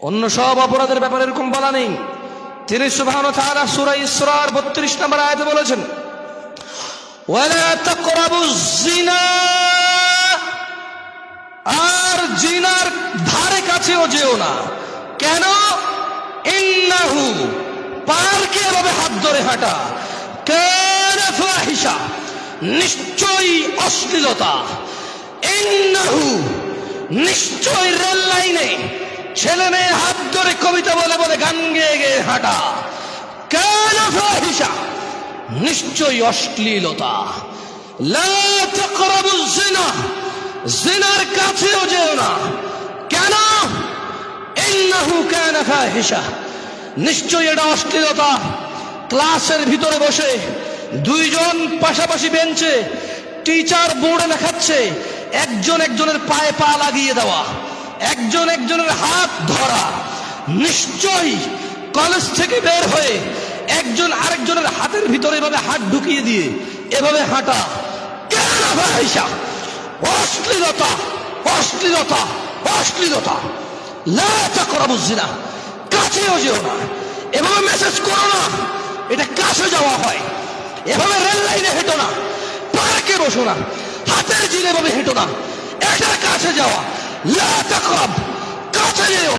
অন্য সব অপরাধের ব্যাপারে এরকম বলা নেই। তিনি সুবহান তাআলা সূরা ইসরার 32 নম্বর আয়াতে বলেছেন আর জিনার ধারে কাছেও যেও না। কেন? ইন্নাহু পার্কে এভাবে হাত ধরে হাঁটা। ফাহিশা নিশ্চয়ই অশ্লীলতা। ইন্নাহু নিশ্চয় রেল লাইনে ছেলে মেয়ে হাত ধরে কবিতা বলে বলে গান গেয়ে গেয়ে হাঁটা। কেন ফাহিশা নিশ্চয়ই অশ্লীলতা। জিনার কাছেও যেও না। কেন? ফাহিশা নিশ্চয়ই এটা অশ্লীলতা। ক্লাসের ভিতরে বসে দুইজন পাশাপাশি বেঞ্চে টিচার বোর্ডে লেখাচ্ছে, একজন একজনের পায়ে পা লাগিয়ে দেওয়া। একজন একজনের হাত ধরা। নিশ্চয়ই কলেজ থেকে বের হয়ে একজন আরেকজনের হাতের ভিতরে এভাবে হাত ঢুকিয়ে দিয়ে এভাবে হাঁটা। অশ্লীলতা অশ্লীলতা অশ্লীলতা। লাটা করা বুঝছি না কাছেও যেও না। এভাবে মেসেজ করো না। এটা কাছে যাওয়া হয়। এভাবে রেল লাইনে হেঁটো না। পার্কে বসো না। হাতের জিনে ভাবে হেঁটো না। এটা কাছে যাওয়া। লাটা করাব কাছে যেও